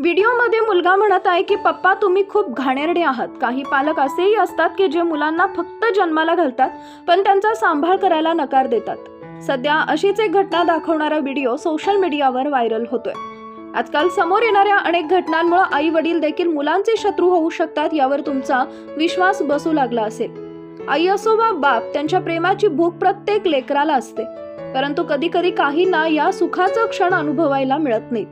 व्हिडिओमध्ये मुलगा म्हणत आहे की पप्पा तुम्ही खूप घाणेरडे आहात. काही पालक असेही असतात की जे मुलांना फक्त जन्माला घालतात पण त्यांचा सांभाळ करायला नकार देतात. सध्या अशीच एक घटना दाखवणारा व्हिडिओ सोशल मीडियावर व्हायरल होतोय. आजकाल समोर येणाऱ्या अनेक घटनांमुळे आई वडील देखील मुलांचे शत्रू होऊ शकतात यावर तुमचा विश्वास बसू लागला असेल. आई असो वा बाप त्यांच्या प्रेमाची भूक प्रत्येक लेकराला असते. परंतु कधी कधी काहींना या सुखाचा क्षण अनुभवायला मिळत नाहीत.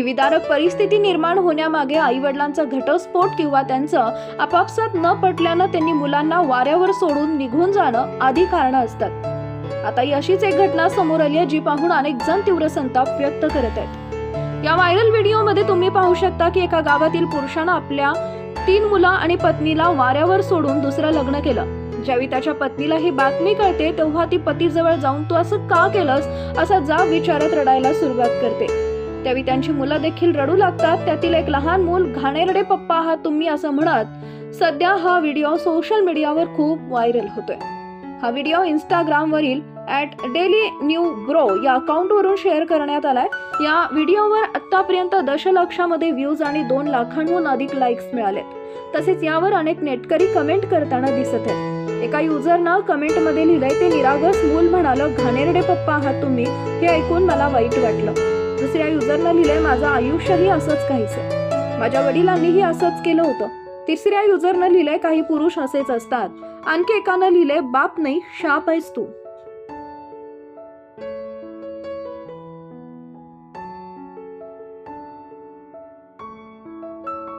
विविधारक परिस्थिती निर्माण होण्यामागे आई वडिलांचा घटस्फोट किंवा त्यांचं आपापसात न पटल्यानं त्यांनी मुलांना वाऱ्यावर सोडून निघून जाणं आदी कारणं असतात. आता ही अशीच एक घटना समोर आली आहे जी पाहून अनेक जण तीव्र संताप व्यक्त करत आहेत. या व्हायरल व्हिडिओमध्ये तुम्ही पाहू शकता की एका गावातील पुरुषानं आपल्या तीन मुलं आणि पत्नीला वाऱ्यावर सोडून दुसरं लग्न केलं. ज्यावेळी त्याच्या पत्नीला ही बातमी कळते तेव्हा ती पतीजवळ जाऊन तू असं का केलंस? असा जाब विचारत रडायला सुरुवात करते. त्यावेळी त्यांची मुलं देखील रडू लागतात. त्यातील एक लहान मूल घाणेरडे पप्पा आहात तुम्ही असं म्हणत. सध्या हा व्हिडिओ सोशल मीडियावर खूप व्हायरल होतोय. हा व्हिडिओ इंस्टाग्रामवरील ॲट डेली न्यू ग्रो या अकाउंटवरून शेअर करण्यात आलाय. या व्हिडिओवर आतापर्यंत दशलक्षामध्ये व्ह्यूज आणि दोन लाखांहून अधिक लाईक्स मिळालेत. तसेच यावर अनेक नेटकरी कमेंट करताना दिसत आहेत. एका युजरनं कमेंटमध्ये लिहिलंय ते निरागस मूल म्हणालं घाणेरडे पप्पा आहात तुम्ही हे ऐकून मला वाईट वाटलं. दुसऱ्या युजरनं लिहिलंय माझं आयुष्यही असंच काहीच माझ्या वडिलांनीही असंच केलं होतं. तिसऱ्या युजरनं लिहिलंय काही पुरुष असेच असतात. आणखी एकानं लिहिलंय बाप नाही शाप आहेस तू.